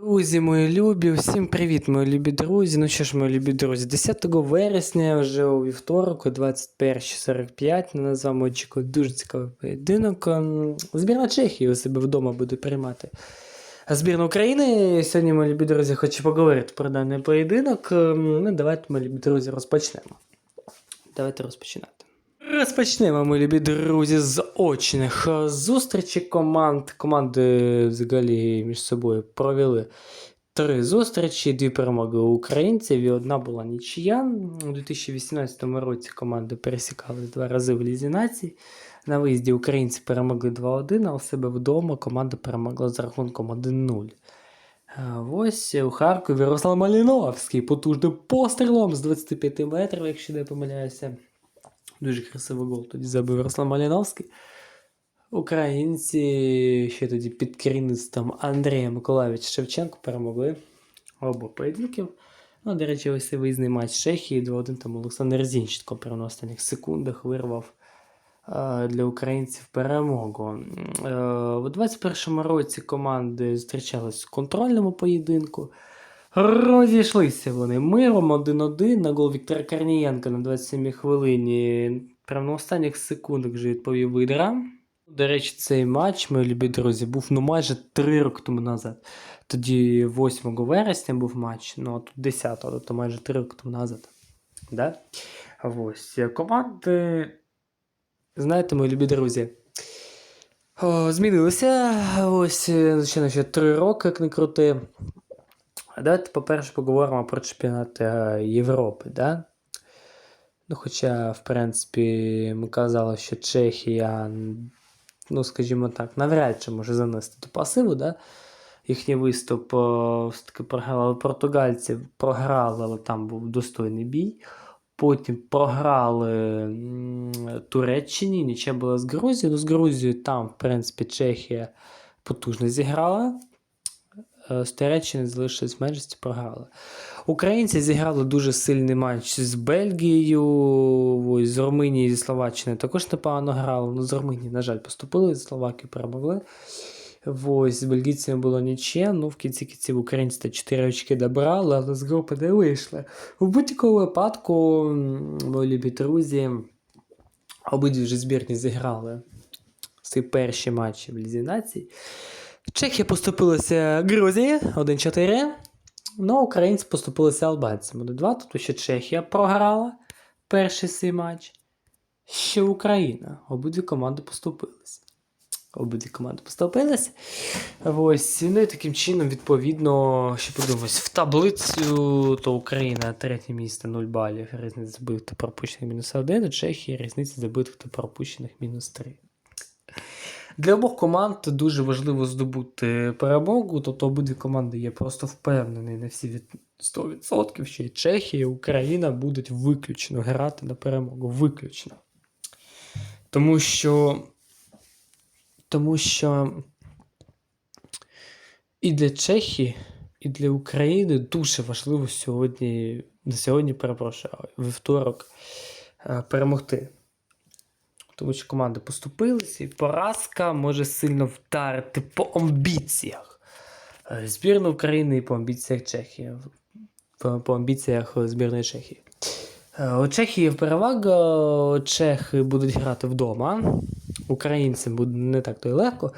Друзі, мої любі, всім привіт, мої любі друзі. Ну що ж, мої любі друзі, 10 вересня, вже у вівторок, о 21.45, на нас вами очікує дуже цікавий поєдинок. Ем, Збірна Чехії у себе вдома буде приймати. А збірна України. Сьогодні, мої любі друзі, хочу поговорити про даний поєдинок. Ем, Ну, давайте, мої любі друзі, розпочнемо. Давайте розпочинати. Розпочнемо, мої любі друзі, з очних е, зустрічей команд. Команди взагалі між собою провели три зустрічі, дві перемоги українців і одна була нічия. У 2018 році команди пересікали два рази в Лізі націй. На виїзді українці перемогли 2-1, а у себе вдома команда перемогла з рахунком 1-0. Е, Ось у Харкові Руслан Маліновський потужним пострілом з 25 метрів, якщо не помиляюся. Дуже красивий гол тоді забив Руслан Маліновський. Українці ще тоді під керівництвом Андрія Миколаївича Шевченко перемогли обох поєдинків. Ну, до речі, ось цей виїзний матч Чехії 2-1 там Олександр Зінченко прямо на останніх секундах вирвав е, для українців перемогу. Е, у 21-му році команди зустрічались в контрольному поєдинку. Розійшлися вони миром 1-1 на гол Віктора Корнієнка на 27-й хвилині. Прямо на останніх секундах вже відповів Видра. До речі, цей матч, мої любі друзі, був ну майже 3 роки тому назад. Тоді 8 вересня був матч, ну а тут 10, тобто майже 3 роки тому назад. Да? Ось. Команди, знаєте, мої любі друзі, о, змінилися. Ось, звичайно, ще 3 роки, як не крути. Давайте, по-перше, поговоримо про чемпіонат е, Європи. Да? Ну, хоча, в принципі, ми казали, що Чехія, ну, скажімо так, навряд чи може занести до пасиву, да? їхній виступ е, все-таки програли португальців, програли, але там був достойний бій. Потім програли Туреччині, нічия була з Грузією. Ну, з Грузією там, в принципі, Чехія потужно зіграла. Е, З Туреччини залишились меншості, програли. Українці зіграли дуже сильний матч з Бельгією, з Румунією, зі Словаччини також непогано грали. Ну, з Румунії, на жаль, поступили, з Словакії перемогли. Ось, з бельгійцями було нічия, ну в кінці кінців українці та 4 очки добрали, але з групи не вийшли. В будь-якому випадку, мої любі друзі, обидві вже збірні зіграли ці перші матчі в Лізі націй. Чехія поступилася Грузії 1-4. Ну, українці поступилися албанцям 1-2. Тобто ще Чехія програла перший свій матч. Ще Україна. Обидві команди поступилися. Обидві команди поступилися. Ось, ну і таким чином, відповідно, ще подивимось, в таблицю то Україна третє місце 0 балів, різниця забитих та пропущених мінус 1, а Чехія різниця забитих та пропущених мінус 3. Для обох команд дуже важливо здобути перемогу, тобто обидві команди є просто впевнені на всі від 100%, що і Чехія, і Україна будуть виключно грати на перемогу. Виключно. Тому що. Тому що і для Чехії, і для України дуже важливо сьогодні, на сьогодні, перепрошую, вівторок е, перемогти. Тому що команди поступилися, і поразка може сильно вдарити по амбіціях. Е, Збірної України і по амбіціях Чехії. По, амбіціях збірної Чехії. Е, У Чехії перевага. Чехи будуть грати вдома. Українцям буде не так то й легко.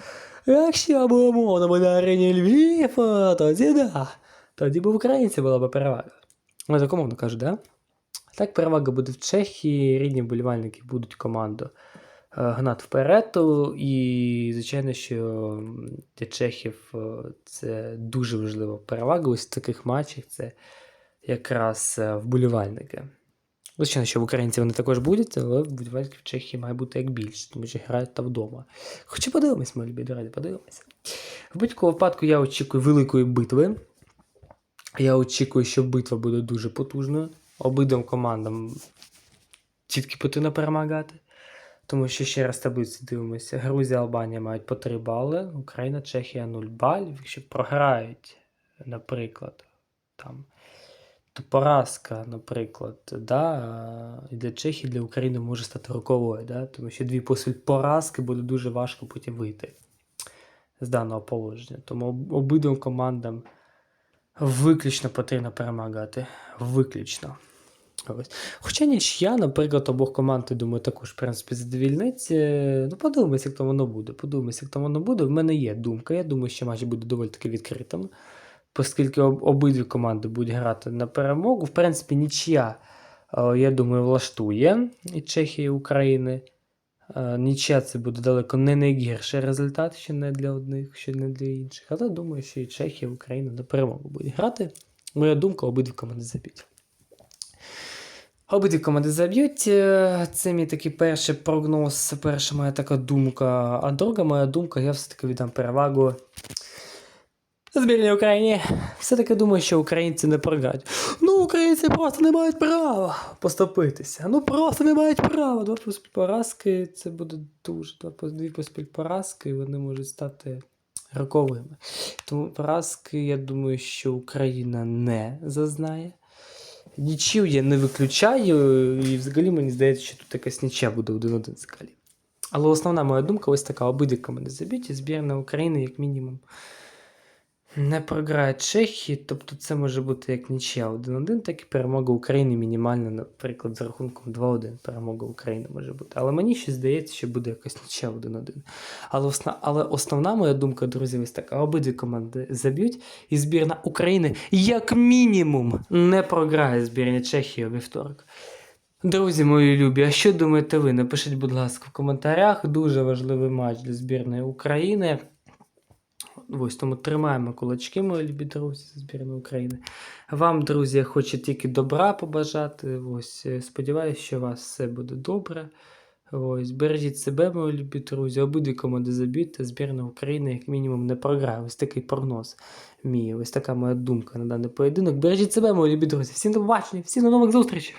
Якщо будемо на арені Львів, тоді да. Тоді б в українців була б перевага. Ну, так умовно кажу, да? Так перевага буде в Чехії, рідні вболівальники будуть команду е, гнати вперед. І, звичайно, що для Чехів е, це дуже важлива перевага. Ось в таких матчах це якраз е, вболівальники. Звичайно, що в українців вони також будуть, але вболівальників в Чехії має бути як більше, тому що грають там вдома. Хоча подивимось, мої любі раді, подивимося. В будь-якому випадку я очікую великої битви. Я очікую, що битва буде дуже потужною. Обидвом командам тільки потрібно перемагати. Тому що ще раз таблиці дивимося. Грузія, Албанія мають по 3 бали, Україна, Чехія 0 балів. Якщо програють, наприклад, там, то поразка, наприклад, да, і для Чехії, для України може стати роковою, да, тому що дві після поразки буде дуже важко потім вийти з даного положення. Тому об- обидвом командам виключно потрібно перемагати. Виключно. Ось. Хоча нічия, наприклад, обох команд, я думаю, також, в принципі, задовільнить. Ну, подивимось, як там воно буде. Подивимось, як там воно буде. В мене є думка. Я думаю, що матч буде доволі таки відкритим, оскільки об- обидві команди будуть грати на перемогу. В принципі, нічия, е, я думаю, влаштує і Чехії, і України. Е, Нічия це буде далеко не найгірший результат, що не для одних, що не для інших. Але думаю, що і Чехія, і Україна на перемогу будуть грати. Моя думка, обидві команди заб'ють. Обидві команди заб'ють. Е, Це мій такий перший прогноз, перша моя така думка. А друга моя думка, я все-таки віддам перевагу збірній Україні. Все-таки думаю, що українці не програють. Ну, українці просто не мають права поступитися. Ну просто не мають права. Два поспіль поразки це буде дуже. Два дві поспіль поразки, вони можуть стати роковими. Тому поразки, я думаю, що Україна не зазнає. Нічів я не виключаю, і взагалі мені здається, що тут якась нічия буде один-один взагалі. Але основна моя думка ось така: обидві команди заб'ють, збірна України, як мінімум, не програє Чехії, тобто це може бути як нічия 1-1, так і перемога України мінімальна, наприклад, за рахунком 2-1 перемога України може бути. Але мені ще здається, що буде якась нічия 1-1. Але, осна... Але основна моя думка, друзі, ось така: обидві команди заб'ють, і збірна України як мінімум не програє збірні Чехії у вівторок. Друзі мої любі, а що думаєте ви? Напишіть, будь ласка, в коментарях. Дуже важливий матч для збірної України. Ось тому тримаємо кулачки, мої любі друзі, за збірну України. Вам, друзі, я хочу тільки добра побажати. Ось, е, сподіваюся, що у вас все буде добре. Ось, бережіть себе, мої любі друзі. Обидві команди заб'ють, збірна України, як мінімум, не програє. Ось такий прогноз мій. Ось така моя думка на даний поєдинок. Бережіть себе, мої любі друзі. Всім до побачення, всім до нових зустрічей!